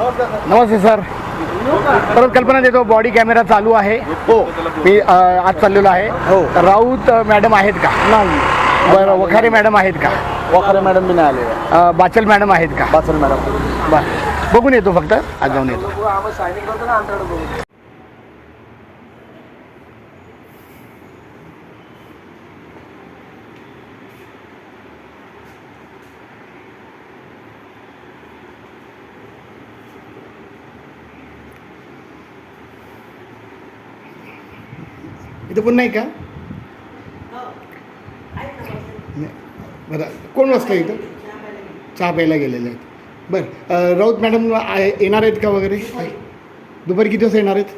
नमस्ते sir. परत कल्पना देतो बॉडी कॅमेरा चालू आहे. हो. मी आज चाललेलो आहे. हो. राऊत मॅडम आहेत का? नाही. बरं वखारे मॅडम आहेत का? वखारे मॅडम मी नाही आले बाचल मॅडम आहेत का? बासल मॅडम बरं. बघून येतो फक्त. आज जाऊन येतो. इथं पण नाही का? नाही. बरं. कोण वाजता इथं? चहा प्यायला गेलेले आहेत. बरं. राऊत मॅडम येणार आहेत का वगैरे? दुपारी किती वाजता येणार आहेत?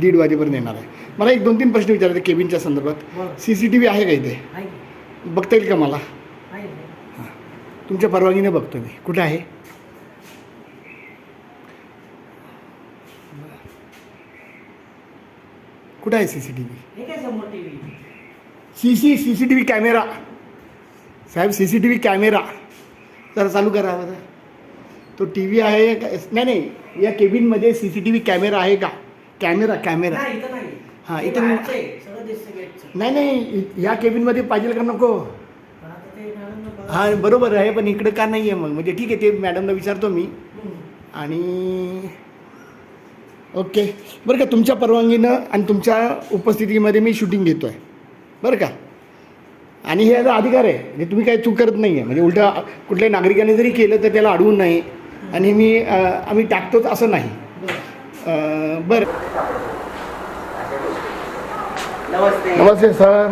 दीड वाजेपर्यंत येणार आहे. मला एक दोन तीन प्रश्न विचारायचे केबिनच्या संदर्भात. सी सी टी व्ही आहे का इथे? बघता येईल का मला? हां. तुमच्या परवानगीने बघतो मी. कुठे आहे? कुठं आहे C C T V C C C C T V camera साहेब C C T V camera जरा चालू करा बरं तो टी व्ही आहे का? नाही नाही. या केबिनमध्ये C C T V camera आहे का कॅमेरा कॅमेरा हां इथं नाही नाही. इ- या केबिनमध्ये पाहिजे का नको? हां बरोबर आहे पण इकडे का नाही आहे मग? म्हणजे ठीक आहे ते मॅडमला विचारतो मी. आणि ओके. बरं का तुमच्या परवानगीनं आणि तुमच्या उपस्थितीमध्ये मी शूटिंग घेतो आहे बरं का? आणि हे याचा अधिकार आहे. म्हणजे तुम्ही काही चूक करत नाही आहे म्हणजे उलटा कुठल्याही नागरिकाने जरी केलं तर त्याला अडवून नाही. आणि मी आम्ही टाकतोच असं नाही. बरं. नमस्ते. नमस्ते सर.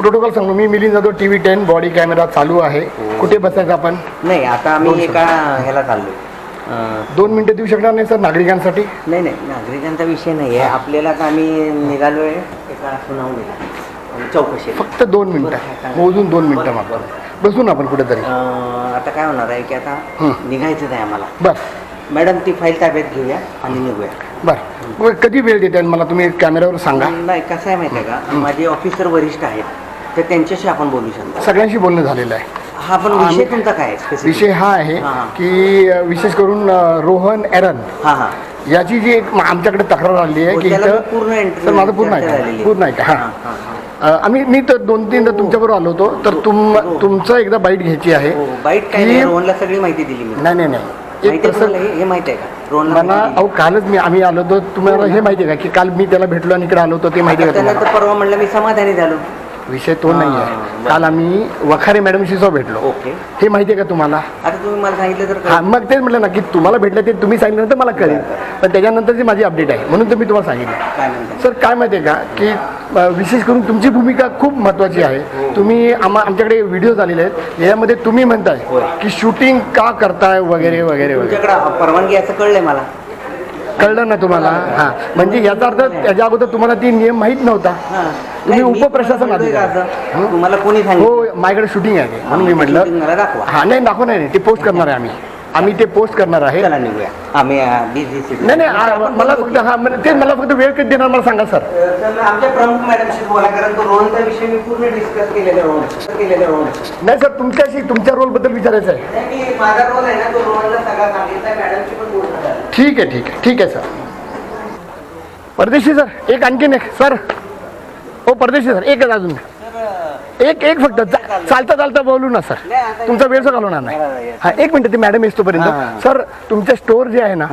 प्रोटोकॉल सांगू. मी Milind Jadhav T V ten body camera चालू आहे. कुठे बसायचं आपण? नाही आता आम्ही एका ह्याला चाललोय. अं, दोन मिनटं देऊ शकणार नाही सर नागरिकांसाठी? नाही नाही नागरिकांचा विषय नाही आहे. आपल्याला तर आम्ही निघालोय एका सुनावणीला. चौकशी फक्त दोन मिनटं. मोजून दोन मिनटं मागतो बसू ना आपण कुठेतरी. आता काय होणार आहे की आता. निघायचं आहे आम्हाला. बरं. मॅडम ती फाईल ताब्यात घेऊया आणि निघूया. बरं. कधी वेळ देते मला तुम्ही कॅमेऱ्यावर सांगा? नाही कसं आहे माहिती आहे का? माझे ऑफिसर वरिष्ठ आहेत. तर त्यांच्याशी आपण बोलू शकतो. सगळ्यांशी बोलणं झालेलं आहे. हा पण विषय तुमचा काय आहे specific? विषय हा आहे हां, हां. की अ, विशेष करून अ, रोहन एरन. हा हा. याची जी एक आमच्याकडे तक्रार आली आहे हो, की त्याला इथं पूर्ण entry सर माझं पूर्ण चर्चा आहे. पूर्ण आहे का हा, हां हा, हा. अ, आम्ही मी तर दोन तीनदा तुमच्याबरोबर आलो होतो तर तुम तुमचं एकदा बाईट घ्यायची आहे हो बाईट काय की- नाही रोहनला सगळी माहिती दिली मी. नाही नाही नाही. एक माहिती आहे तुम्हाला हे? हे माहिती आहे का? रोहनला मला माहिती अहो कालच मी आम्ही आलो होतो. तुम्हाला हे माहिती आहे का की काल मी त्याला भेटलो आणि इकडे आलो होतो ते माहिती आहे का तुम्हाला? त्यानंतर परवा म्हणलं मी समाधानी झालो. विषय तो नाही हां, आहे. काल आम्ही वखारे मॅडमशी सुद्धा भेटलो. ओके. हे माहिती आहे का तुम्हाला? आता तुम्ही मला सांगितलं तर हा? मग तेच म्हटलं ना की तुम्हाला भेटलं ते तुम्ही सांगितलं तर मला कळेल. पण त्याच्यानंतरची माझी अपडेट आहे. म्हणून तर मी तुम्हाला सांगितलं. काय म्हणता? सर काय माहिती आहे का की अ, विशेष करून तुमची भूमिका खूप महत्त्वाची आहे. तुम्ही आम्हा आमच्याकडे व्हिडिओ झालेले आहेत. यामध्ये तुम्ही म्हणताय होय. की शूटिंग का करताय वगैरे वगैरे वगैरे. तुमच्याकडे परवानगी असं कळलंय मला. कळलं ना तुम्हाला? हां. म्हणजे याचा अर्थ त्याच्या अगोदर तुम्हाला ती नियम माहीत नव्हता. हा. तुम्ही उपप्रशासन तुम्हाला कोणी हो माझ्याकडे शूटिंग आहे. ते. म्हणून मी म्हटलं. हा नाही दाखव नाही नाही, ते पोस्ट करणार आहे आम्ही. आम्ही ते पोस्ट करणार आहे. निघूया. आम्ही नाही नाही मला फक्त हा तेच मला फक्त वेळ कधी देणार मला सांगा सर. आमच्या प्रमुख मॅडमशी बोला कारण तो रोहनचा विषय मी पूर्ण डिस्कस केलेला रोहन केलेला रोहन नाही सर तुमच्याशी तुमच्या रोलबद्दल विचारायचं आहे. माझा रोल आहे ना तो रोहनला सगळा सांगितला मॅडमशी ठीक आहे ठीक आहे. ठीक आहे सर परदेशी सर एक आणखीन एक सर हो परदेशी सर एकच अजून. एक एक फक्त. चालता चालता बोलू ना सर तुमचा वेळ घालवणार नाही. हा एक मिनिट ते मॅडम येस. तोपर्यंत. सर तुमचे स्टोअर जे आहे ना.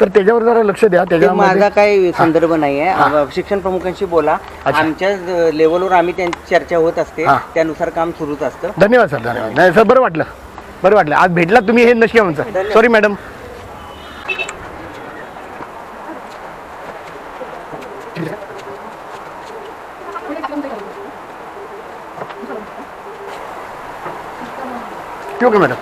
तर त्याच्यावर जरा लक्ष द्या. ते त्याच्यामध्ये माझा काही संदर्भ नाही आहे शिक्षण प्रमुखांशी बोला. आमच्या लेवलवर आम्ही त्यांची चर्चा होत असते. त्यानुसार काम सुरूच असतं. धन्यवाद सर धन्यवाद. नाही सर बरं वाटलं. बरं वाटलं. आज भेटला तुम्ही हे नशी आमचं सॉरी मॅडम ठेवू का मॅडम?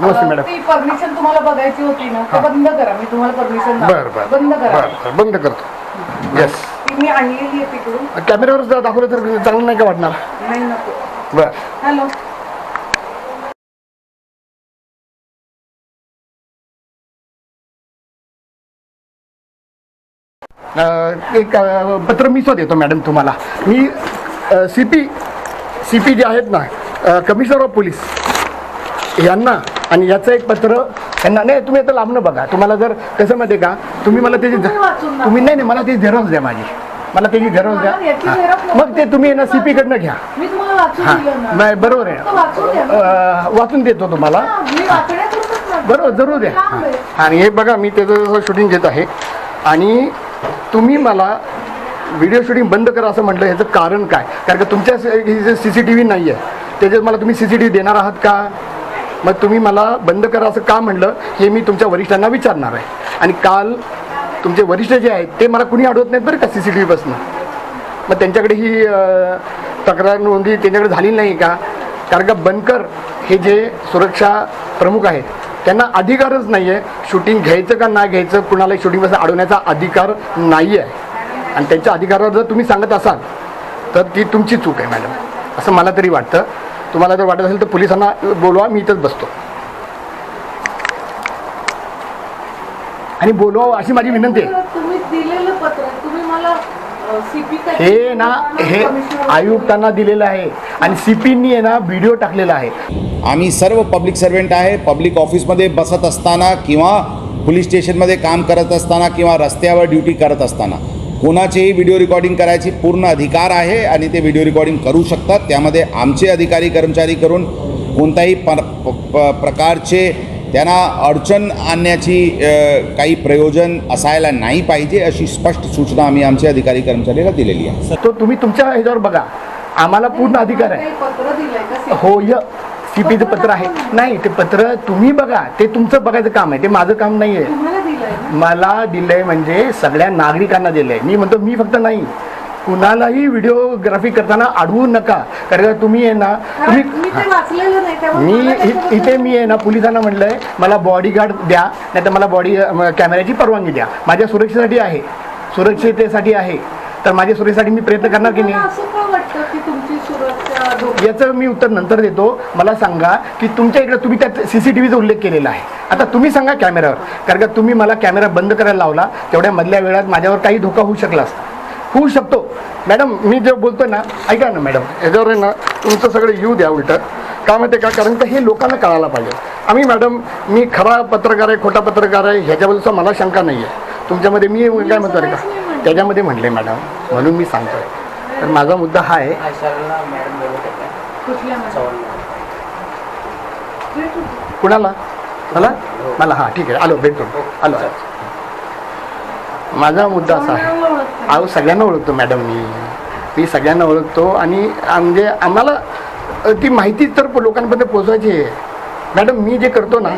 नमस्ते मॅडम. ती परमिशन तुम्हाला बघायची होती ना ते बंद करा मी तुम्हाला परमिशन बरं बरं. बंद करा. बरं बरं. बंद करतो. येस ती मी आणलेली आहे तिकडून. कॅमेऱ्यावर जर दाखवलं तर चांगलं नाही का वाटणार? नाही नको. बरं. हॅलो. एक पत्र मी स्वतः देतो मॅडम तुम्हाला. मी सी पी सी पी जे आहेत ना कमिशनर ऑफ पोलीस यांना आणि याचं एक पत्र यांना नाही तुम्ही आता लांबनं बघा. तुम्हाला जर कसं माहिती का तुम्ही मला त्याची तुम्ही नाही नाही मला त्याची झेरॉक्स द्या माझी. मला त्याची झेरॉक्स द्या. मग ते तुम्ही ना सी पीकडनं घ्या. हां. नाही बरोबर आहे. वाचून देतो तुम्हाला. बरोबर जरूर द्या. हां. आणि हे बघा मी त्याचं शूटिंग घेत आहे. आणि तुम्ही मला व्हिडिओ शूटिंग बंद करा असं म्हटलं ह्याचं कारण काय? कारण का तुमच्या सी सी टी व्ही नाही आहे त्याच्यात मला तुम्ही सी सी टी व्ही देणार आहात का? मग तुम्ही मला बंद करा असं का म्हणलं हे मी तुमच्या वरिष्ठांना विचारणार आहे. आणि काल तुमचे वरिष्ठ जे आहेत ते मला कुणी अडवत नाहीत बरं का सी सी टी व्हीपासून मग त्यांच्याकडे ही तक्रार नोंदी त्यांच्याकडे झाली नाही का? कारण का बनकर हे जे सुरक्षा प्रमुख आहेत त्यांना अधिकारच नाही आहे शूटिंग घ्यायचं का नाही घ्यायचं कुणालाही शूटिंगपासून अडवण्याचा अधिकार नाही आहे आणि त्यांच्या अधिकारावर जर तुम्ही सांगत असाल तर ती तुमची चूक आहे मॅडम. असं मला तरी वाटतं. तुम्हाला जर वाटत असेल तर पोलिसांना बोलवा मी इथंच बसतो. आणि बोलवा अशी माझी विनंती आहे. हे ना हे आयुक्तांना दिलेलं आहे आणि सी पीनी आहे ना व्हिडिओ टाकलेला आहे. आम्ही सर्व पब्लिक सर्वंट आहे पब्लिक ऑफिसमध्ये बसत असताना किंवा पोलीस स्टेशनमध्ये काम करत असताना किंवा रस्त्यावर ड्युटी करत असताना. कोणाचेही व्हिडिओ रेकॉर्डिंग करायची पूर्ण अधिकार आहे आणि ते व्हिडिओ रेकॉर्डिंग करू शकतात. त्यामध्ये आमचे अधिकारी कर्मचारी करून प- प- प्रकारचे त्यांना अडचण आणण्याची काही प्रयोजन असायला नाही पाहिजे अशी स्पष्ट सूचना आम्ही आमच्या अधिकारी कर्मचाऱ्याला दिलेली आहे. तो तुम्ही तुमच्या ह्याच्यावर बघा. आम्हाला पूर्ण अधिकार आहे? हो य सी पीचं पत्र आहे. नाही ते पत्र तुम्ही बघा. ते तुमचं बघायचं काम आहे. ते माझं काम नाही आहे तुम्हाला दिलंय ना? मला दिलंय म्हणजे सगळ्या नागरिकांना दिलंय. मी म्हणतो मी फक्त नाही. कुणालाही व्हिडिओग्राफी करताना अडवू नका. कारण का तुम्ही आहे ना तुम्ही मी इ- इथे मी आहे ना पोलिसांना म्हणलंय मला बॉडीगार्ड द्या नाही तर मला बॉडी कॅमेऱ्याची परवानगी द्या. माझ्या सुरक्षेसाठी आहे. सुरक्षितेसाठी आहे. तर माझ्या सुरक्षेसाठी मी प्रयत्न करणार की नाही? असं का वाटतं की तुमची सुरक्षा धोक्यात याचं मी उत्तर नंतर देतो. मला सांगा की तुमच्या इकडे तुम्ही त्यात सी सी टी व्हीचा उल्लेख केलेला आहे. आता तुम्ही सांगा कॅमेऱ्यावर कारण का तुम्ही मला कॅमेरा बंद करायला लावला तेवढ्या मधल्या वेळात माझ्यावर काही धोका होऊ शकला असता. होऊ शकतो. मॅडम मी जे बोलतोय ना ऐका ना मॅडम याच्यावर आहे ना तुमचं सगळं येऊ द्या उलटं. का माहिती आहे का? कारण का हे लोकांना कळायला पाहिजे. आम्ही मॅडम मी खरा पत्रकार आहे खोटा पत्रकार आहे ह्याच्याबद्दलचा मला शंका नाही आहे तुमच्यामध्ये मी काय म्हणतो का? त्याच्यामध्ये म्हणले मॅडम म्हणून मी सांगतोय. तर माझा मुद्दा हा आहे कुणाला? मला? मला हां ठीक आहे. आलो भेटतो. आलो आलो. माझा मुद्दा असा आहे अहो सगळ्यांना ओळखतो मॅडम मी. मी सगळ्यांना ओळखतो आणि म्हणजे आम्हाला ती माहिती तर लोकांपर्यंत पोहोचवायची आहे. मॅडम मी जे करतो ना.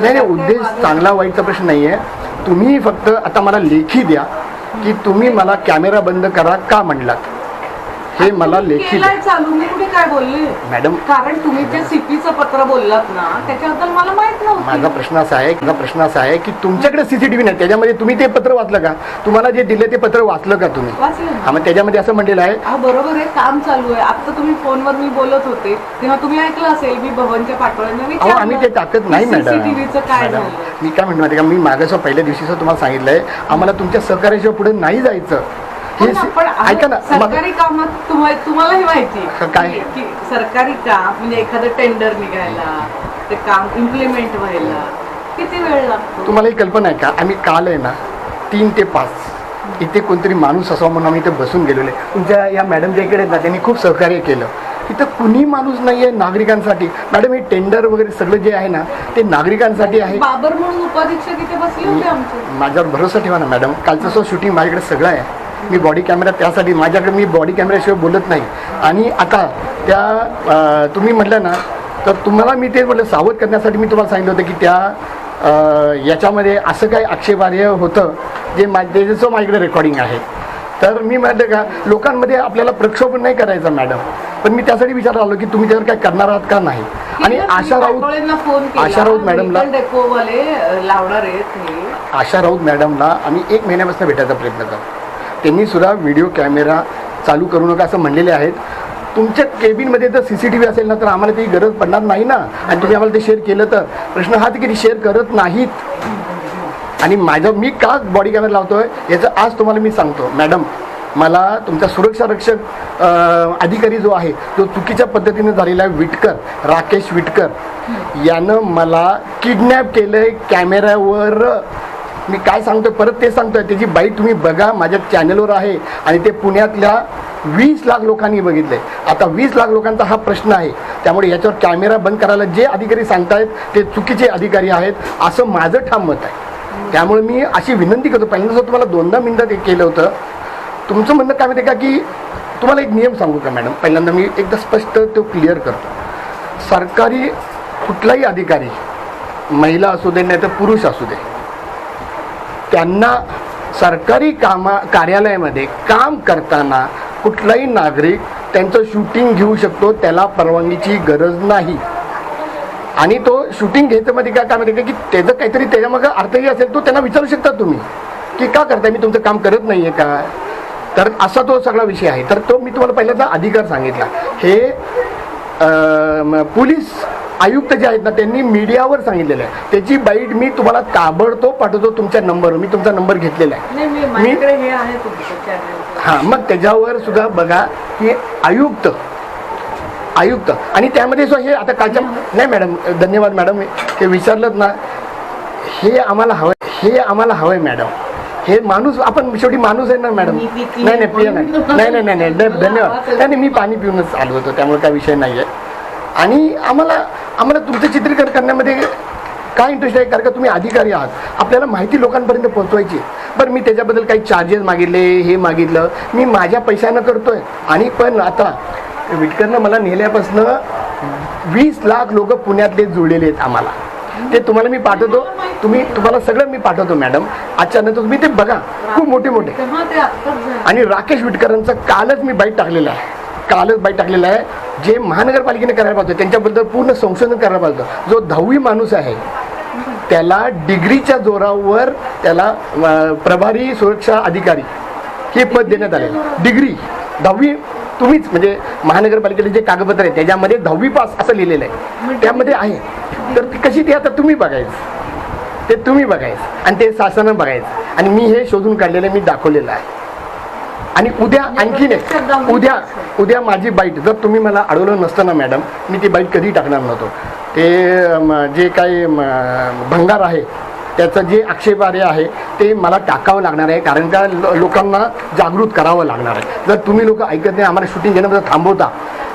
नाही नाही उद्देश चांगला वाईटचा प्रश्न नाही आहे तुम्ही फक्त आता मला लेखी द्या की तुम्ही मला कॅमेरा बंद करा का म्हणलात? हे मला लेखी केलाय चालू मी कुठे काय बोलले? मॅडम कारण तुम्ही जे सीपीचं पत्र बोललात ना त्याच्याबद्दल मला माहीत माझा नव्हतं प्रश्न असा आहे माझा प्रश्न असा आहे की तुमच्याकडे सीसीटीव्ही नाही त्याच्यामध्ये तुम्ही ते पत्र वाचलं का? तुम्हाला जे दिले ते पत्र वाचलं का तुम्ही? वाचलं ना. हा मग त्याच्यामध्ये असं म्हणलेलं आहे हा बरोबर आहे काम चालू आहे. आता तुम्ही फोनवर मी बोलत होते. तेव्हा तुम्ही ऐकलं असेल मी भवनच्या अहो आम्ही ते टाकत नाही मॅडम. सीसीटीव्हीचं काय मॅडम झालं मी काय म्हणतो का? मी मागाच्या पहिल्या दिवशीच तुम्हाला सांगितलंय आम्हाला तुमच्या सहकार्याशिवाय पुढे नाही जायचं. हो हे सी- पण ऐका ना मग सरकारी कामात तुम्हाला तुम्हालाही माहिती आहे काय? की- की सरकारी काम म्हणजे एखादं टेंडर निघायला ते काम इम्प्लिमेंट व्हायला किती वेळ लागतो? तुम्हाला ही कल्पना आहे का? आम्ही काल आहे ना तीन ते पाच इथे कोणतरी माणूस असावा म्हणून आम्ही इथे बसून गेलेलो आहे. तुमच्या या मॅडम ज्या इकडे आहेत ना त्यांनी खूप सहकार्य केलं. इथं कुणी माणूस नाही आहे नागरिकांसाठी. मॅडम हे टेंडर वगैरे सगळं जे आहे ना ते नागरिकांसाठी आहे. बाबर म्हणून उपाधीक्षक इथे बसले होते आमचे. माझ्यावर भरोसा ठेवा ना मॅडम कालचं सो शूटिंग माझ्याकडे सगळं आहे. मी बॉडी कॅमेरा त्यासाठी माझ्याकडे मी बॉडी कॅमेऱ्याशिवाय बोलत नाही. आणि आता त्या तुम्ही म्हटलं ना तर तुम्हाला मी ते म्हटलं सावध करण्यासाठी मी तुम्हाला सांगितलं होतं की त्या याच्यामध्ये असं काही आक्षेपार्ह होतं जे मा त्याचं माझ्याकडे रेकॉर्डिंग आहे. तर मी म्हटलं का लोकांमध्ये आपल्याला प्रक्षोभन नाही करायचं मॅडम पण मी त्यासाठी विचारलं आलो की तुम्ही त्यावर काय करणार आहात का नाही? आणि आशा राऊत आशा राऊत मॅडमला आशा राऊत मॅडमला आम्ही एक महिन्यापासून भेटायचा प्रयत्न करतो. त्यांनी सुद्धा व्हिडिओ कॅमेरा चालू करू नका असं म्हणलेले आहेत. तुमच्या केबिनमध्ये जर सी सी टी व्ही असेल ना तर आम्हाला ती गरज पडणार नाही ना? आणि तुम्ही आम्हाला ते शेअर केलं तर? प्रश्न हा की ते शेअर करत नाहीत. आणि माझं मी का बॉडी कॅमेरा लावतोय याचं आज तुम्हाला मी सांगतो. मॅडम मला तुमचा सुरक्षा रक्षक अधिकारी जो आहे जो चुकीच्या पद्धतीने झालेला आहे विटकर राकेश विटकर. यानं मला किडनॅप केलंय कॅमेऱ्यावर मी काय सांगतोय परत ते सांगतोय. त्याची बाईट तुम्ही बघा माझ्या चॅनलवर आहे आणि ते पुण्यातल्या वीस लाख लोकांनी बघितलंय. आता वीस लाख लोकांचा हा प्रश्न आहे. त्यामुळे याच्यावर कॅमेरा बंद करायला जे अधिकारी सांगतायत ते चुकीचे अधिकारी आहेत असं माझं ठाम मत आहे. त्यामुळे मी अशी विनंती करतो. पहिल्यांदा तुम्हाला दोनदा मिनटं ते केलं होतं तुमचं म्हणणं काय माहिती का की तुम्हाला एक नियम सांगू का मॅडम? पहिल्यांदा मी एकदा स्पष्ट तो क्लिअर करतो. सरकारी कुठलाही अधिकारी महिला असू दे नाही तर पुरुष असू दे त्यांना सरकारी कामा कार्यालयामध्ये काम करताना कुठलाही नागरिक त्यांचं शूटिंग घेऊ शकतो त्याला परवानगीची गरज नाही. आणि तो शूटिंग घ्यायचं मध्ये काय काम येते की त्याचं काहीतरी त्याच्यामागं अर्थही असेल तो त्यांना विचारू शकता तुम्ही. की का करताय? मी तुमचं काम करत नाही आहे का? तर असा तो सगळा विषय आहे. तर तो मी तुम्हाला पहिल्याचा अधिकार सांगितला. हे पोलीस आयुक्त जे आहेत ना त्यांनी मीडियावर सांगितलेलं आहे. त्याची बाईट मी तुम्हाला ताबडतोब पाठवतो तुमच्या नंबरवर मी तुमचा नंबर घेतलेला आहे. मी हे मग त्याच्यावर सुद्धा बघा की आयुक्त आयुक्त. आणि त्यामध्ये हे आता कालच्या नाही मॅडम धन्यवाद मॅडम हे विचारलं ना. हे आम्हाला हवं हे आम्हाला हवं आहे मॅडम. हे माणूस आपण शेवटी माणूस आहे ना मॅडम. नाही नाही पिया नाही. नाही. नाही नाही धन्यवाद. नाही नाही, मी पाणी पिऊनच आलो होतो त्यामुळे काय विषय नाही आहे आणि आम्हाला आम्हाला तुमचं चित्रीकरण करण्यामध्ये काय इंटरेस्ट आहे? कारण का तुम्ही अधिकारी आहात. आपल्याला माहिती लोकांपर्यंत पोहोचवायची बरं मी त्याच्याबद्दल काही चार्जेस मागितले हे मागितलं. मी माझ्या पैशानं करतोय. आणि पण आता विटकरनं मला नेल्यापासनं वीस लाख लोक पुण्यातले जुळलेले आहेत आम्हाला. ते तुम्हाला मी पाठवतो. तुम्ही तुम्हाला सगळं मी पाठवतो मॅडम. आजच्या नंतर तुम्ही ते बघा. खूप मोठे मोठे. आणि राकेश विटकरांचं कालच मी बाईट टाकलेलं आहे. कालच बाईट टाकलेलं आहे. जे महानगरपालिकेने करायला पाहिजे त्यांच्याबद्दल पूर्ण संशोधन करायला पाहिजे जो दहावी माणूस आहे त्याला डिग्रीच्या जोरावर त्याला प्रभारी सुरक्षा अधिकारी हे पद देण्यात आले डिग्री दहावी तुम्हीच म्हणजे महानगरपालिकेचे जे कागदपत्र आहे त्याच्यामध्ये दहावी पास असं लिहिलेलं आहे. त्यामध्ये आहे. तर ती कशी ती आता तुम्ही बघायचं. ते तुम्ही बघायचं. आणि ते शासनानं बघायचं. आणि मी हे शोधून काढलेलं मी दाखवलेलं आहे. आणि उद्या आणखीन एक. उद्या उद्या माझी बाईट. जर तुम्ही मला अडवलं नसतं ना मॅडम मी ती बाईट कधी टाकणार नव्हतो. ते जे काही भंगार आहे त्याचं जे आक्षेपार्ह आहे ते मला टाकावं लागणार आहे कारण का लो- लोकांना जागृत करावं लागणार आहे. जर तुम्ही लोक ऐकत नाही आम्हाला शूटिंग घेण्याचं थांबवता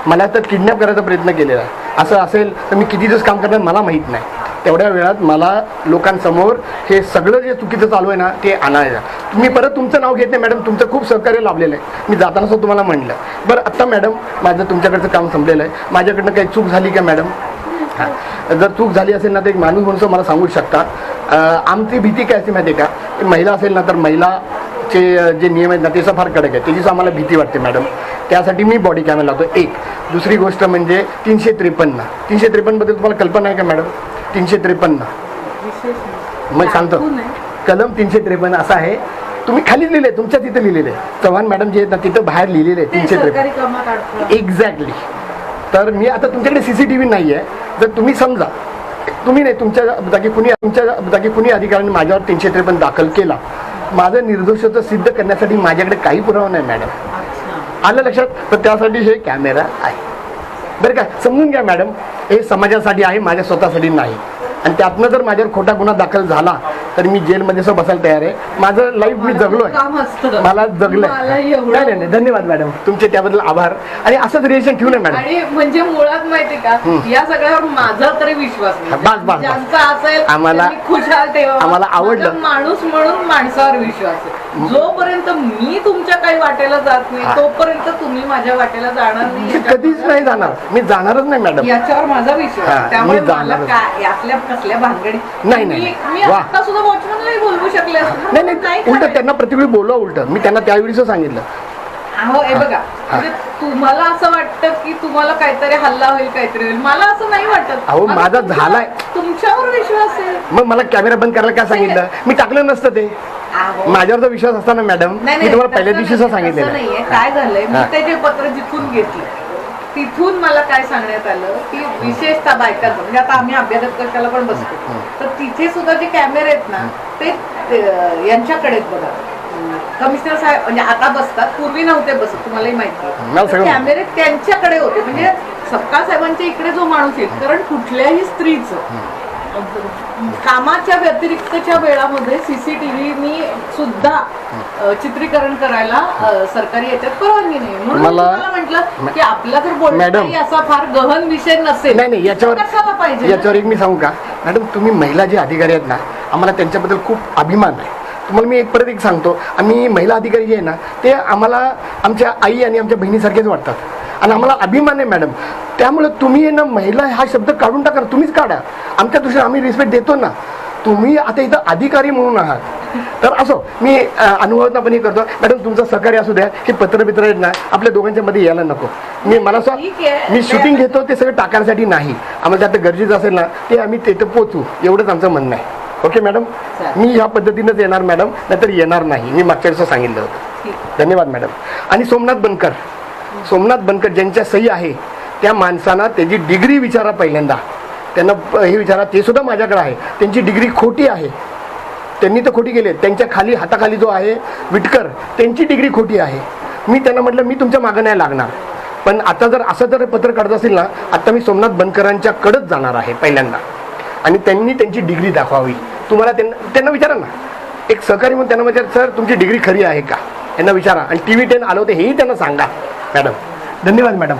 मला तर किडनॅप करायचा प्रयत्न केलेला आहे. असं असेल तर मी किती दिवस काम करणार मला माहीत नाही. तेवढ्या वेळात मला लोकांसमोर हे सगळं जे चुकीचं चालू आहे ना ते आणायला मी परत तुमचं नाव घेत नाही मॅडम. तुमचं खूप सहकार्य लाभलेलं आहे. मी जाताना सुद्धा तुम्हाला म्हणलं. बरं आत्ता मॅडम माझं तुमच्याकडचं काम संपलेलं आहे. माझ्याकडनं काही चूक झाली का मॅडम? हां. जर चूक झाली असेल ना तर एक माणूस म्हणून मला सांगू शकता. आमची भीती काय असते माहिती आहे का महिला असेल ना तर महिलाचे जे नियम आहेत ना त्याचं फार कडक आहे त्याचीच आम्हाला भीती वाटते मॅडम. त्यासाठी मी बॉडी कॅमेरा लावतो. एक. दुसरी गोष्ट म्हणजे तीनशे त्रेपन्न. तीनशे त्रेपन्नबद्दल तुम्हाला कल्पना आहे का मॅडम? तीनशे त्रेपन्न. मग सांगतो. कलम तीनशे त्रेपन्न असं आहे. तुम्ही खालीच लिहिले तुमच्या तिथं लिहिलेलं. आहे चव्हाण मॅडम जे आहेत ना तिथं बाहेर लिहिलेले आहे तीनशे त्रेपन्न. एक्झॅक्टली तर मी आता तुमच्याकडे सी सी टी व्ही नाही आहे जर तुम्ही समजा तुम्ही नाही तुमच्या जागी कुणी तुमच्या जागी कुणी अधिकाऱ्यांनी माझ्यावर तीनशे त्रेपन्न दाखल केला माझं निर्दोषत्व सिद्ध करण्यासाठी माझ्याकडे काही पुरावा नाही मॅडम. आलं लक्षात? तर त्यासाठी हे कॅमेरा आहे. बरं का समजून घ्या मॅडम हे समाजासाठी आहे माझ्या स्वतःसाठी नाही. आणि त्यातनं जर माझ्यावर खोटा गुन्हा दाखल झाला तर मी जेलमध्ये असं बसायला तयार आहे. माझं लाईफ मी जगलो आहे मला जगलं नाही नाही नाही, धन्यवाद मॅडम. तुमचे त्याबद्दल आभार. आणि असंच रिलेशन ठेवू नये मॅडम. म्हणजे मुळात माहिती का या सगळ्यावर माझा तरी विश्वास बस, बस, आम्हाला- खुशाल ठेवा आम्हाला आवडलं. माणूस म्हणून माणसावर विश्वास आहे. जोपर्यंत मी तुमच्या काही वाटेला जात नाही हा. तोपर्यंत तुम्ही माझ्या वाटेला जाणार नाही कधीच नाही जाणार मी जाणारच नाही मॅडम याच्यावर माझा विश्वास हा. त्यामुळे मला. काय यातल्या कसल्या भानगडी नाही, नाही, मी-. आता सुद्धा वॉचमॅनलाही बोलवू शकले. नाही नाही उलट. त्यांना प्रतिवेळी बोलवा उलट मी त्यांना त्यावेळीच सांगितलं अहो हे बघा म्हणजे तुम्हाला असं वाटतं की तुम्हाला काहीतरी हल्ला होईल काहीतरी होईल मला असं नाही वाटत अहो, माझा झालाय. तुमच्यावर विश्वास आहे. मग मला कॅमेरा बंद करायला काय सांगितलं? मी टाकलं नसतं ते. माझ्यावर जर विश्वास असता ना मॅडम नाही, मी नाही, तुम्हाला पहिल्या तसं दिवशीच नाही, सांगितलेलं. तसं नाहीये. आहे. काय झालंय? मी हा. ते जे पत्र जिथून घेतलं तिथून मला काय सांगण्यात आलं? की विशेषतः बायकांचं म्हणजे आता आम्ही अभ्यागत कशाला पण बसतो. तर तिथे सुद्धा जे कॅमेरे आहेत ना ते ते, यांच्याकडेच बघा. कमिशनर साहेब म्हणजे आता बसतात पूर्वी नव्हते बसत तुम्हालाही माहिती कॅमेरे त्यांच्याकडे होते म्हणजे सपकाळ साहेबांच्या इकडे जो माणूस येईल कारण कुठल्याही स्त्रीचं कामाच्या व्यतिरिक्तच्या वेळामध्ये सीसीटीव्ही सुद्धा चित्रीकरण करायला सरकारी याच्यात परवानगी नाही. म्हणून म्हटलं की आपला जर. बोलण्याची असा फार गहन विषय नसेल नाही नाही याच्यावर पाहिजे? याच्यावर एक मी सांगू का? मॅडम तुम्ही महिला जे अधिकारी आहेत ना आम्हाला त्यांच्याबद्दल खूप अभिमान आहे. तुम्हाला मी एक परत एक सांगतो. आम्ही महिला अधिकारी जे आहे ना ते आम्हाला आमच्या आई आणि आमच्या बहिणीसारखेच वाटतात. आणि आम्हाला अभिमान आहे मॅडम. त्यामुळे तुम्ही ना महिला हा शब्द काढून टाका तुम्हीच काढा. आमच्या दृष्टीने आम्ही रिस्पेक्ट देतो ना. तुम्ही आता इथं अधिकारी म्हणून आहात. तर असो मी अनुभवतापणे करतो. मॅडम तुमचं सहकार्य असू द्या. हे पत्र बित्र ना आपल्या दोघांच्या मध्ये यायला नको. मी मला. मी शूटिंग घेतो ते सगळं टाकण्यासाठी नाही. आम्हाला त्यात गरजेचं असेल ना ते आम्ही तिथं पोचू एवढंच आमचं म्हणणं आहे. Okay madam. मी ह्या पद्धतीनंच येणार मॅडम. नाहीतर येणार नाही. मी मागच्या वेळेस सांगितलं होतं. धन्यवाद मॅडम. आणि सोमनाथ बनकर. सोमनाथ बनकर ज्यांच्या सही आहे त्या माणसांना त्याची डिग्री विचारा पहिल्यांदा. त्यांना हे विचारा. ते सुद्धा माझ्याकडे आहे. त्यांची डिग्री खोटी आहे. त्यांनी तर खोटी केली. त्यांच्या खाली हाताखाली जो आहे विटकर त्यांची डिग्री खोटी आहे. मी त्यांना म्हटलं मी तुमच्या मागं नाही लागणार. पण आता जर असं जर पत्र काढत असेल ना आता मी सोमनाथ बनकरांच्या कडच जाणार आहे पहिल्यांदा. आणि त्यांनी त्यांची डिग्री दाखवावी. तुम्हाला त्यांना त्यांना विचारा ना. एक सहकारी म्हणून त्यांना विचार सर तुमची डिग्री खरी आहे का? यांना विचारा. आणि टी व्ही टेन आलं होतं हेही त्यांना सांगा. मॅडम धन्यवाद मॅडम.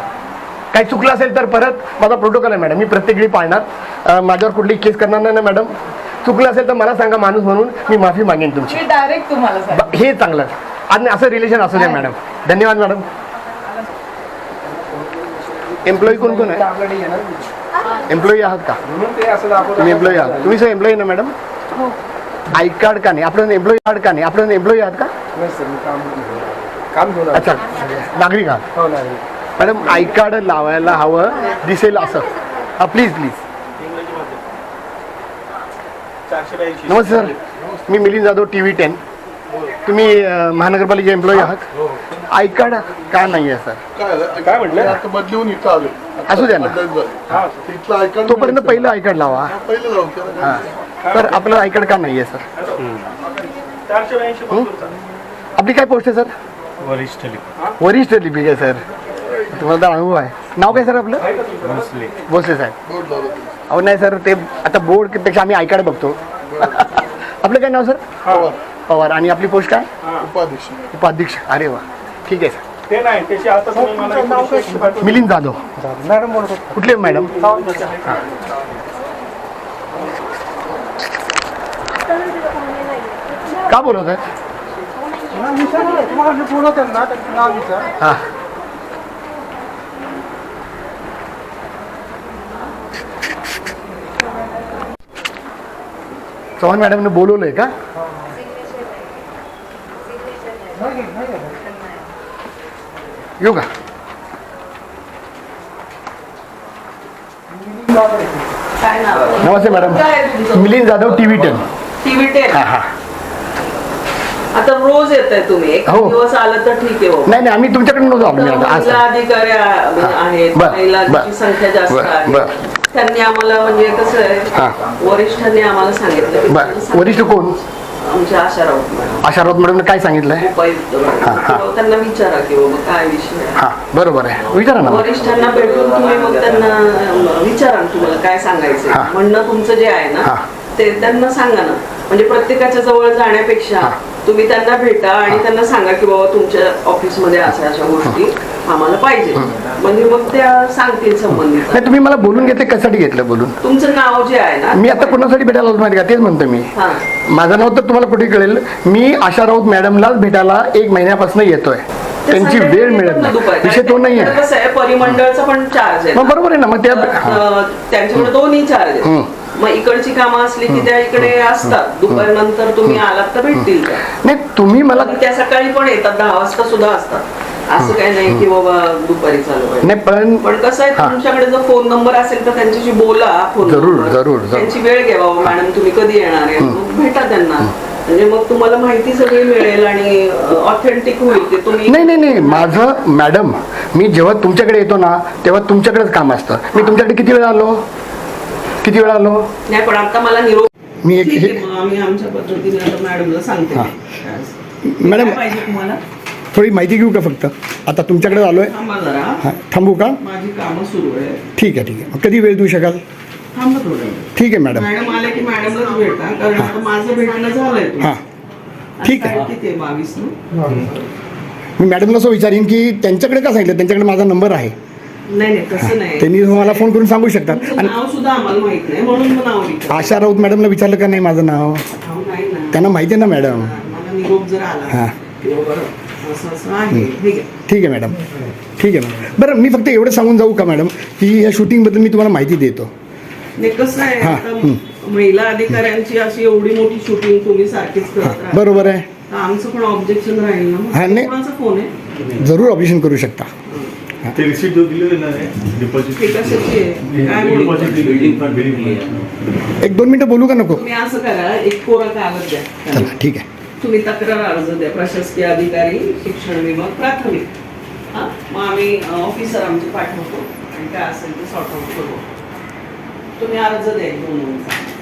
काही चुकलं असेल तर परत माझा प्रोटोकॉल आहे मॅडम. मी प्रत्येक वेळी पाळणार. माझ्यावर कुठली केस करणार नाही ना मॅडम. चुकलं असेल तर मला सांगा माणूस म्हणून. मी माफी मागेन तुमची. डायरेक्ट तुम्हाला हे चांगलं. आणि असं रिलेशन असू द्या मॅडम. धन्यवाद मॅडम. एम्प्लॉई कोण कोण आहे? एम्प्लॉई आहात का? तुम्ही एम्प्लॉई आहात. तुम्ही सर एम्प्लॉई ना मॅडम आय कार्ड का नाही? आपलं एम्प्लॉई कार्ड का नाही? आपलं एम्प्लॉई आहात का? अच्छा. नागरिक आहात. मॅडम आय कार्ड लावायला हवं दिसेल असं. हा प्लीज प्लीज नमस्ते सर मी Milind Jadhav T V ten तुम्ही अं, महानगरपालिका एम्प्लॉई आहात? आय कार्ड का नाही आहे सर? काय म्हटलं? आता बदलून इथं आलो. असू द्या ना. तिथलं तोपर्यंत पहिलं आय कार्ड लावा पहिलं जाऊ त्याला हां. तर आपलं आय कार्ड का नाही आहे सर हं? आपली काय पोस्ट आहे सर? वरिष्ठ वरिष्ठ लिपिक आहे सर. तुम्हाला तर अनुभव आहे. नाव काय सर आपलं? भोसले. साहेब. बोर्ड लावलं अहो नाही सर ते आता बोर्डपेक्षा आम्ही आय कार्ड बघतो आपलं काय नाव सर? पवार. पवार. आणि आपली पोस्ट काय? उपाध्यक्ष. उपाध्यक्ष. अरे वा. ठीक आहे. सर ते नाही त्याची आता तुम्ही मला information पाठवा. मिलिंद जाधव. कुठले मॅडम? का बोलत आहे हा चव्हाण मॅडमने बोलवलंय का? येऊ का? काय नाव? नमस्ते मॅडम. काय आहे तुमचं? Milind Jadhav T V ten. TV ten? हा हा. आता रोज येत आहे तुम्ही. एक हो. दिवस आलं तर ठीक आहे हो. नाही नाही आम्ही तुमच्याकडे नव्हतो आलो आता महिला अधिकारी आ- आहेत बर, महिलांची बर. संख्या जास्त बर, आहे. त्यांनी आम्हाला म्हणजे कसं हा. आहे वरिष्ठांनी आम्हाला सांगितलं की बर. वरिष्ठ कोण? आमच्या आशा राऊत मॅडम आशा राऊत मॅडमने काय सांगितलंय उपायुक्त. हा, हा. त्यांना विचारा की बाबा काय विषय आहे हा बरोबर आहे विचारा ना वरिष्ठांना भेटून तुम्ही मग त्यांना अं, विचारा ना तुम्हाला काय सांगायचं हा. म्हणणं तुमचं जे आहे हा. ना ते त्यांना सांगा ना म्हणजे प्रत्येकाच्या जवळ जाण्यापेक्षा हा. तुम्ही त्यांना भेटा आणि त्यांना सांगा की बाबा तुमच्या ऑफिसमध्ये अशा अशा गोष्टी आम्हाला पाहिजे. म्हणजे मग त्या सांगतील संबंधित. नाही तुम्ही मला बोलून घेतले कशासाठी घेतलं बोलून? तुमचं नाव जे आहे ना मी आता कोणासाठी भेटायला होतो माहिती का? तेच म्हणतो मी. माझं नाव तर तुम्हाला कुठे कळेल? मी आशा राऊत मॅडमलाच भेटायला एक महिन्यापासून येतोय. त्यांची वेळ मिळत नाही. विषय तो नाही आहे आहे परिमंडळचा पण चार्ज आहे बरोबर आहे ना मग त्या त्यांच्याकडे दोन्ही चार्ज हम्म. मग इकडची कामं असली की त्या इकडे असतात. दुपारनंतर तुम्ही आलात तर भेटतील नाही तुम्ही मला त्या सकाळी पण येतात दहा वाजता सुद्धा असतात. असं काही नाही की बाबा दुपारी चालू नाही पण पण कसं आहे. तुमच्याकडे जर फोन नंबर असेल तर त्यांच्याशी बोला फोन जरूर. जरूर. त्यांची वेळ घ्या बाबा मॅडम तुम्ही कधी येणार आहे? भेटा त्यांना. म्हणजे मग तुम्हाला माहिती सगळी मिळेल आणि ऑथेंटिक होईल की तुम्ही नाही नाही नाही. माझं मॅडम मी जेव्हा तुमच्याकडे येतो ना तेव्हा तुमच्याकडेच काम असतं. मी तुमच्याकडे किती वेळा आलो? किती वेळा आलो? नाही पण आता मला निरोप मी एक ठीक हे आहे मग आम्ही आमच्या पद्धतीने आता मॅडमला सांगते. मॅडम काय पाहिजे तुम्हाला? थोडी माहिती घेऊ का फक्त? आता तुमच्याकडे आलो आहे थांबा जरा. हां थांबू का? माझी कामं सुरू आहे ठीक आहे ठीक आहे. मग कधी वेळ देऊ शकाल? थांबा थोडं. ठीक आहे मॅडम. मॅडम आले की मॅडमलाच भेटा कारण आता माझं भेटणं झालंय तुमचं. हां. ठीक आहे. आज तारीख किती आहे? बावीस ना? मी मॅडमला असं विचारीन की त्यांच्याकडे का सांगितलं? त्यांच्याकडे माझा नंबर आहे. नाही नाही तसं नाही. त्यांनी मला फोन करून सांगू शकतात. तुमचं आणि नाव सुद्धा आम्हाला माहीत नाही म्हणून मग नाव विचार आशा राऊत मॅडमला विचारलं का नाही माझं नाव? नाही ना. त्यांना माहिती आहे ना मॅडम. मला निरोप जर आला हां. की बाबा असं असं आहे हे घ्या. ठीक आहे मॅडम. ठीक आहे मॅडम. बरं मी फक्त एवढं सांगून जाऊ का मॅडम? की या शूटिंगबद्दल मी तुम्हाला माहिती देतो. नाही कसं आहे हां, आता. महिला अधिकाऱ्यांची अशी एवढी मोठी शूटिंग तुम्ही सारखीच करत राहा बरोबर आहे. तर आमचं पण ऑब्जेक्शन राहील ना हां, मग नाही. कोणाचा फोन आहे? जरूर ऑपरेशन करू शकता. ते रिसिप्ट जो दिलेले ना डिपॉझिट बोलतो एक दोन मिनटं बोलू का नको? तुम्ही असं करा एक कोरा कागद द्या. चला ठीक आहे. तुम्ही तक्रार अर्ज द्या प्रशासकीय अधिकारी शिक्षण विभाग प्राथमिक. हां? मग आम्ही ऑफिसर आमचे पाठवतो आणि काय असेल ते सॉर्ट आउट करू. तुम्ही अर्ज द्या एक दोन दिवसात.